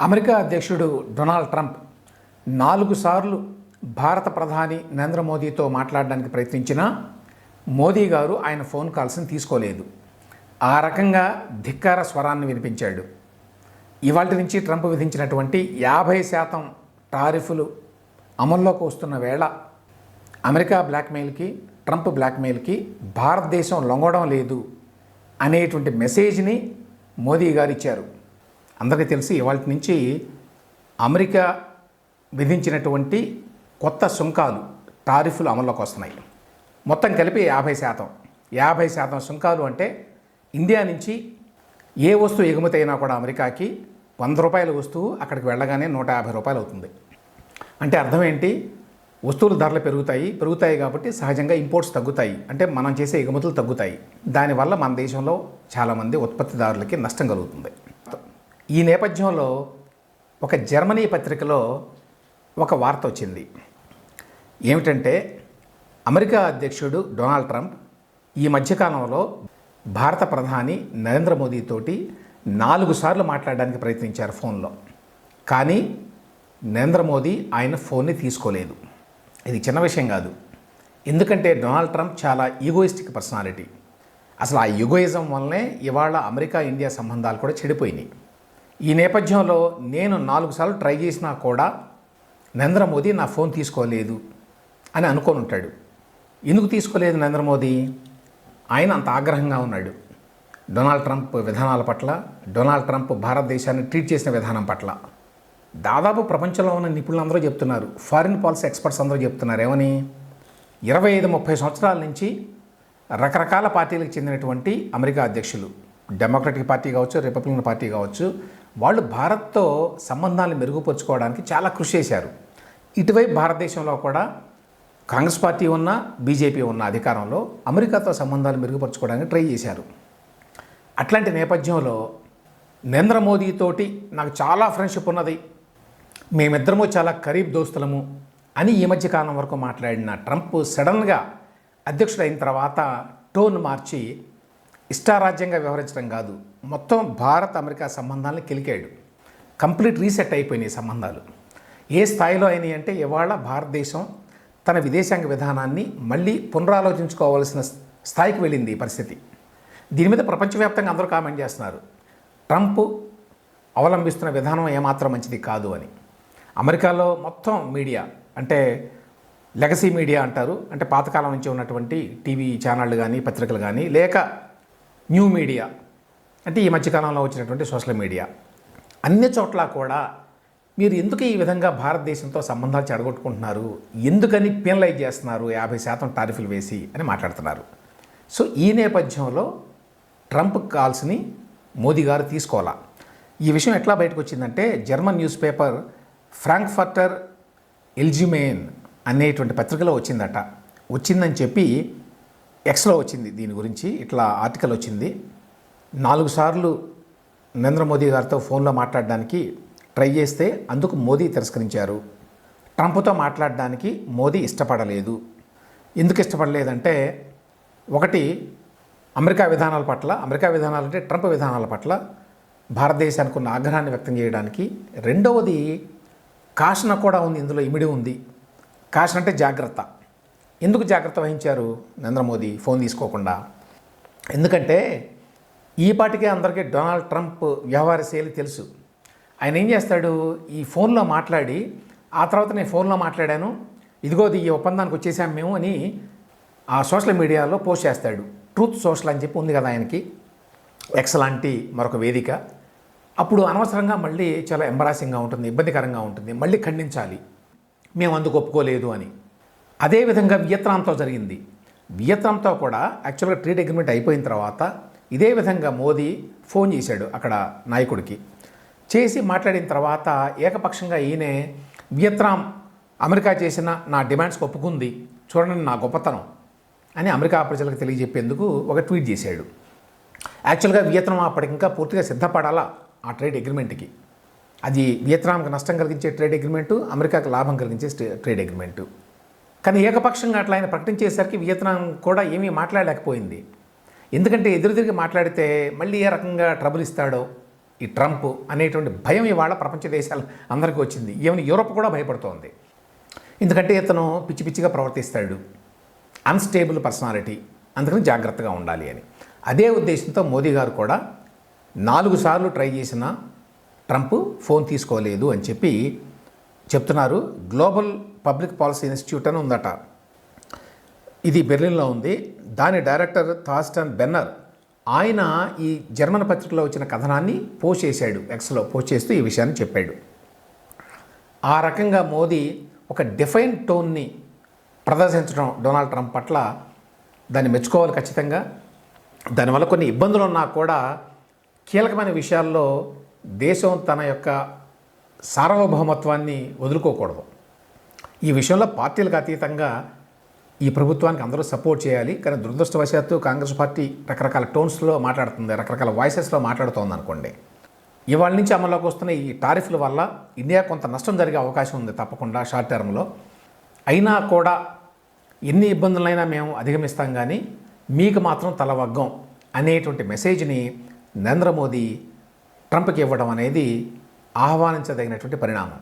America అధ్యక్షుడు Donald Trump నాలుగు సార్లు భారత ప్రధాని నరేంద్ర మోదీతో మాట్లాడడానికి ప్రయత్నించినా మోదీ గారు ఆయన ఫోన్ కాల్స్ని తీసుకోలేదు. ఆ రకంగా ధిక్కార స్వరాన్ని వినిపించాడు. ఇవాళ నుంచి ట్రంప్ విధించినటువంటి యాభై శాతం టారిఫ్లు అమల్లోకి వస్తున్న వేళ అమెరికా బ్లాక్మెయిల్కి ట్రంప్ బ్లాక్మెయిల్కి భారతదేశం లొంగడం లేదు అనేటువంటి మెసేజ్ని మోదీ గారు ఇచ్చారు. అందరికీ తెలిసి ఇవాళ నుంచి అమెరికా విధించినటువంటి కొత్త సుంకాలు టారిఫ్లు అమల్లోకి వస్తున్నాయి. మొత్తం కలిపి యాభై శాతం. యాభై శాతం సుంకాలు అంటే ఇండియా నుంచి ఏ వస్తువు ఎగుమతి అయినా కూడా అమెరికాకి వంద రూపాయల వస్తువు అక్కడికి వెళ్ళగానే నూట యాభై రూపాయలు అవుతుంది. అంటే అర్థం ఏంటి? వస్తువుల ధరలు పెరుగుతాయి. పెరుగుతాయి కాబట్టి సహజంగా ఇంపోర్ట్స్ తగ్గుతాయి. అంటే మనం చేసే ఎగుమతులు తగ్గుతాయి. దానివల్ల మన దేశంలో చాలామంది ఉత్పత్తిదారులకి నష్టం కలుగుతుంది. ఈ నేపథ్యంలో ఒక జర్మనీ పత్రికలో ఒక వార్త వచ్చింది. ఏమిటంటే అమెరికా అధ్యక్షుడు డొనాల్డ్ ట్రంప్ ఈ మధ్యకాలంలో భారత ప్రధాని నరేంద్ర మోదీతోటి నాలుగు సార్లు మాట్లాడడానికి ప్రయత్నించారు ఫోన్లో. కానీ నరేంద్ర మోదీ ఆయన ఫోన్ని తీసుకోలేదు. ఇది చిన్న విషయం కాదు. ఎందుకంటే డొనాల్డ్ ట్రంప్ చాలా ఈగోయిస్టిక్ పర్సనాలిటీ. అసలు ఆ యుగోయిజం వల్లనే ఇవాళ అమెరికా ఇండియా సంబంధాలు కూడా చెడిపోయినాయి. ఈ నేపథ్యంలో నేను నాలుగు సార్లు ట్రై చేసినా కూడా నరేంద్ర మోదీ నా ఫోన్ తీసుకోలేదు అని అనుకొని ఉంటాడు. ఎందుకు తీసుకోలేదు నరేంద్ర మోదీ? ఆయన అంత ఆగ్రహంగా ఉన్నాడు. డొనాల్డ్ ట్రంప్ విధానాల పట్ల డొనాల్డ్ ట్రంప్ భారతదేశాన్ని ట్రీట్ చేసిన విధానం పట్ల. దాదాపు ప్రపంచంలో ఉన్న నిపుణులందరూ చెప్తున్నారు. ఫారిన్ పాలసీ ఎక్స్పర్ట్స్ అందరూ చెప్తున్నారు. ఏమని? ఇరవై ఐదు ముప్పై సంవత్సరాల నుంచి రకరకాల పార్టీలకు చెందినటువంటి అమెరికా అధ్యక్షులు. డెమోక్రటిక్ పార్టీ కావచ్చు రిపబ్లికన్ పార్టీ కావచ్చు వాళ్ళు భారత్తో సంబంధాలను మెరుగుపరుచుకోవడానికి చాలా కృషి చేశారు. ఇటువైపు భారతదేశంలో కూడా కాంగ్రెస్ పార్టీ ఉన్న బీజేపీ ఉన్న అధికారంలో అమెరికాతో సంబంధాలు మెరుగుపరుచుకోవడానికి ట్రై చేశారు. అట్లాంటి నేపథ్యంలో నరేంద్ర మోదీతోటి నాకు చాలా ఫ్రెండ్షిప్ ఉన్నది. మేమిద్దరము చాలా ఖరీబ్ దోస్తులము అని ఈ మధ్య కాలం వరకు మాట్లాడిన ట్రంప్ సడన్గా అధ్యక్షుడైన తర్వాత టోన్ మార్చి ఇష్టారాజ్యంగా వ్యవహరించడం కాదు. మొత్తం భారత్ అమెరికా సంబంధాలను కిలికాడు. కంప్లీట్ రీసెట్ అయిపోయినాయి సంబంధాలు. ఏ స్థాయిలో అయినాయి అంటే ఇవాళ భారతదేశం తన విదేశాంగ విధానాన్ని మళ్ళీ పునరాలోచించుకోవాల్సిన స్థాయికి వెళ్ళింది ఈ పరిస్థితి. దీని మీద ప్రపంచవ్యాప్తంగా అందరూ కామెంట్ చేస్తున్నారు. ట్రంప్ అవలంబిస్తున్న విధానం ఏమాత్రం మంచిది కాదు అని. అమెరికాలో మొత్తం మీడియా అంటే లెగసీ మీడియా అంటారు. అంటే పాతకాలం నుంచి ఉన్నటువంటి టీవీ ఛానళ్ళు కానీ పత్రికలు కానీ లేక న్యూ మీడియా అంటే ఈ మధ్యకాలంలో వచ్చినటువంటి సోషల్ మీడియా. అన్ని చోట్ల కూడా మీరు ఎందుకు ఈ విధంగా భారతదేశంతో సంబంధాలు చెడగొట్టుకుంటున్నారు? ఎందుకని పెనలైజ్ చేస్తున్నారు? యాభై శాతం టారిఫ్లు వేసి అని మాట్లాడుతున్నారు. సో ఈ నేపథ్యంలో ట్రంప్ కాల్స్ని మోదీ గారు తీసుకోవాలా? ఈ విషయం ఎట్లా బయటకు వచ్చిందంటే German newspaper Frankfurter Allgemeine అనేటువంటి పత్రికలో వచ్చిందట. వచ్చిందని చెప్పి ఎక్స్లో వచ్చింది దీని గురించి ఇట్లా ఆర్టికల్ వచ్చింది. నాలుగు సార్లు నరేంద్ర మోదీ గారితో ఫోన్లో మాట్లాడడానికి ట్రై చేస్తే అందుకు మోదీ తిరస్కరించారు. ట్రంప్తో మాట్లాడడానికి మోదీ ఇష్టపడలేదు. ఎందుకు ఇష్టపడలేదంటే ఒకటి అమెరికా విధానాల పట్ల అమెరికా విధానాలు అంటే ట్రంప్ విధానాల పట్ల భారతదేశానికి ఉన్న ఆగ్రహాన్ని వ్యక్తం చేయడానికి. రెండవది కాషణ కూడా ఉంది ఇందులో ఇమిడి ఉంది. కాషణ అంటే జాగ్రత్త. ఎందుకు జాగ్రత్త వహించారు నరేంద్ర మోదీ ఫోన్ తీసుకోకుండా? ఎందుకంటే ఈ పాటికే అందరికీ డొనాల్డ్ ట్రంప్ వ్యవహార శైలి తెలుసు. ఆయన ఏం చేస్తాడు? ఈ ఫోన్లో మాట్లాడి ఆ తర్వాత నేను ఫోన్లో మాట్లాడాను ఇదిగోది ఈ ఒప్పందానికి వచ్చేసాం మేము అని ఆ సోషల్ మీడియాలో పోస్ట్ చేస్తాడు. ట్రూత్ సోషల్ అని చెప్పి ఉంది కదా ఆయనకి. ఎక్స్ లాంటి మరొక వేదిక. అప్పుడు అనవసరంగా మళ్ళీ చాలా ఎంబరాసింగ్గా ఉంటుంది ఇబ్బందికరంగా ఉంటుంది. మళ్ళీ ఖండించాలి. మేము అందుకు ఒప్పుకోలేదు అని. అదేవిధంగా వియత్నాంతో జరిగింది. వియత్నాంతో కూడా యాక్చువల్గా ట్రేడ్ అగ్రిమెంట్ అయిపోయిన తర్వాత ఇదే విధంగా మోదీ ఫోన్ చేశాడు అక్కడ నాయకుడికి. చేసి మాట్లాడిన తర్వాత ఏకపక్షంగా ఈయనే వియత్నాం అమెరికా చేసిన నా డిమాండ్స్కి ఒప్పుకుంది చూడండి నా గొప్పతనం అని అమెరికా ప్రజలకు తెలియజెప్పేందుకు ఒక ట్వీట్ చేశాడు. యాక్చువల్గా వియత్నాం అప్పటికి ఇంకా పూర్తిగా సిద్ధపడాలా ఆ ట్రేడ్ అగ్రిమెంట్కి? అది వియత్నాంకి నష్టం కలిగించే ట్రేడ్ అగ్రిమెంటు అమెరికాకి లాభం కలిగించే ట్రేడ్ అగ్రిమెంటు. కానీ ఏకపక్షంగా అట్లా ఆయన ప్రకటించేసరికి వియత్నాం కూడా ఏమీ మాట్లాడలేకపోయింది. ఎందుకంటే ఎదురు తిరిగి మాట్లాడితే మళ్ళీ ఏ రకంగా ట్రబుల్ ఇస్తాడో ఈ ట్రంప్ అనేటువంటి భయం ఇవాళ ప్రపంచ దేశాలు అందరికీ వచ్చింది. ఈవెన్ యూరోప్ కూడా భయపడుతోంది. ఎందుకంటే ఇతను పిచ్చి పిచ్చిగా ప్రవర్తిస్తాడు. అన్స్టేబుల్ పర్సనాలిటీ అందుకని జాగ్రత్తగా ఉండాలి అని. అదే ఉద్దేశంతో మోదీ గారు కూడా నాలుగు సార్లు ట్రై చేసిన ట్రంప్ ఫోన్ తీసుకోలేదు అని చెప్పి చెప్తున్నారు. గ్లోబల్ పబ్లిక్ పాలసీ ఇన్స్టిట్యూట్ అని ఉందట. ఇది బెర్లిన్లో ఉంది. దాని డైరెక్టర్ థాస్టన్ బెన్నర్ ఆయన ఈ జర్మన్ పత్రికలో వచ్చిన కథనాన్ని పోస్ట్ చేశాడు ఎక్స్లో పోస్ట్ చేస్తూ ఈ విషయాన్ని చెప్పాడు. ఆ రకంగా మోదీ ఒక డిఫైన్ టోన్ని ప్రదర్శించడం డొనాల్డ్ ట్రంప్ పట్ల దాన్ని మెచ్చుకోవాలి ఖచ్చితంగా. దానివల్ల కొన్ని ఇబ్బందులు ఉన్నా కూడా కీలకమైన విషయాల్లో దేశం తన యొక్క సార్వభౌమత్వాన్ని వదులుకోకూడదు. ఈ విషయంలో పార్టీలకు అతీతంగా ఈ ప్రభుత్వానికి అందరూ సపోర్ట్ చేయాలి. కానీ దురదృష్టవశాత్తు కాంగ్రెస్ పార్టీ రకరకాల టోన్స్లో మాట్లాడుతుంది రకరకాల వాయిసెస్లో మాట్లాడుతోంది అనుకోండి. ఇవాళ నుంచి అమల్లోకి వస్తున్న ఈ టారిఫ్ల వల్ల ఇండియా కొంత నష్టం జరిగే అవకాశం ఉంది తప్పకుండా షార్ట్ టర్మ్లో. అయినా కూడా ఎన్ని ఇబ్బందులైనా మేము అధిగమిస్తాం కానీ మీకు మాత్రం తలవగ్గం అనేటువంటి మెసేజ్ని నరేంద్ర మోదీ ట్రంప్కి ఇవ్వడం అనేది ఆహ్వానించదగినటువంటి పరిణామం.